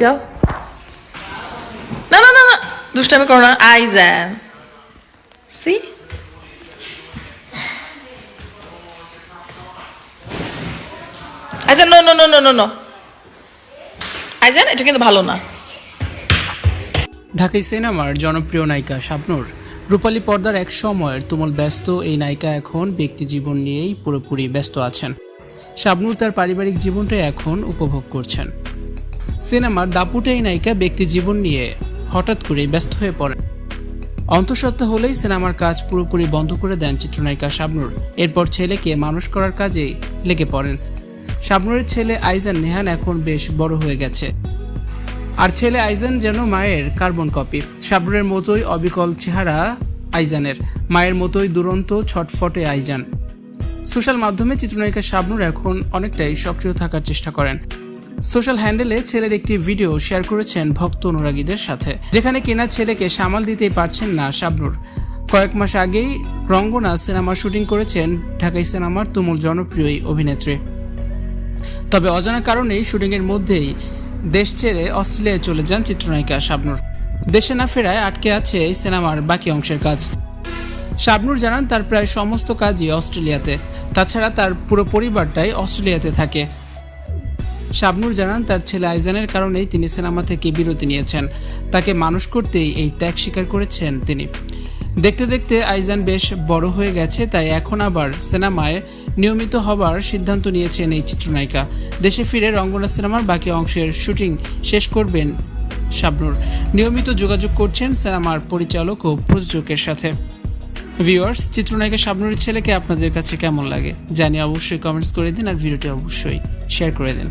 যাও না না না না দুষ্টামি করো না Aizan C Aizan no no no no no no Aizan এটা কিন্তু ভালো না। ঢাকাই সিনেমার জনপ্রিয় নায়িকা শাবনূর। রূপালী পর্দার এক সময়ের তুমুল ব্যস্ত এই নায়িকা এখন ব্যক্তি জীবন নিয়েই পুরোপুরি ব্যস্ত আছেন। শাবনূর তার পারিবারিক জীবনটাই এখন উপভোগ করছেন। সিনেমার দাপুটে এই নায়িকা ব্যক্তি জীবন নিয়ে হঠাৎ করেই ব্যস্ত হয়ে পড়েন। অন্তঃসত্ত্বা হলেই সিনেমার কাজ পুরোপুরি বন্ধ করে দেন চিত্রনায়িকা শাবনুর। এরপর ছেলেকে মানুষ করার কাজেই লেগে পড়েন। শাবনুরের ছেলে আইজান নেহান এখন বেশ বড় হয়ে গেছে। আর ছেলে আইজান যেন মায়ের কার্বন কপি। শাবনুরের মতোই অবিকল চেহারা আইজানের। মায়ের মতোই দুরন্ত, ছটফটে আইজান। সোশ্যাল মাধ্যমে চিত্রনায়িকা শাবনুর এখন অনেকটাই সক্রিয় থাকার চেষ্টা করেন। সোশ্যাল হ্যান্ডেলে ছেলের একটি ভিডিও শেয়ার করেছেন ভক্ত অনুরাগীদের সাথে, যেখানে কেনা ছেলেকে সামাল দিতেই পারছেন না শাবনুর কয়েক মাস আগেই রঙ্গনা সিনেমার শুটিং করেছেন ঢাকাই সিনেমার তুমুল জনপ্রিয় অভিনেত্রী। তবে অজানা কারণেই শুটিংয়ের মধ্যেই দেশ ছেড়ে অস্ট্রেলিয়ায় চলে যান চিত্রনায়িকা শাবনুর। দেশে না ফেরায় আটকে আছে এই সিনেমার বাকি অংশের কাজ। শাবনুর জানান, তার প্রায় সমস্ত কাজই অস্ট্রেলিয়াতে। তাছাড়া তার পুরো পরিবারটাই অস্ট্রেলিয়াতে থাকে। শাবনুর জানান, তার ছেলে আইজানের কারণেই তিনি সিনেমা থেকে বিরতি নিয়েছেন। তাকে মানুষ করতেই এই ত্যাগ স্বীকার করেছেন তিনি। দেখতে দেখতে আইজান বেশ বড় হয়ে গেছে, তাই এখন আবার সিনেমায় নিয়মিত হবার সিদ্ধান্ত নিয়েছেন এই চিত্রনায়িকা। দেশে ফিরে রঙ্গনা সিনেমার বাকি অংশের শুটিং শেষ করবেন শাবনুর। নিয়মিত যোগাযোগ করছেন সিনেমার পরিচালক ও প্রযোজকের সাথে। ভিউয়ার্স, চিত্রনায়িকা শাবনুরের ছেলেকে আপনাদের কাছে কেমন লাগে? জানিয়ে অবশ্যই কমেন্টস করে দিন আর ভিডিওটি অবশ্যই শেয়ার করে দিন।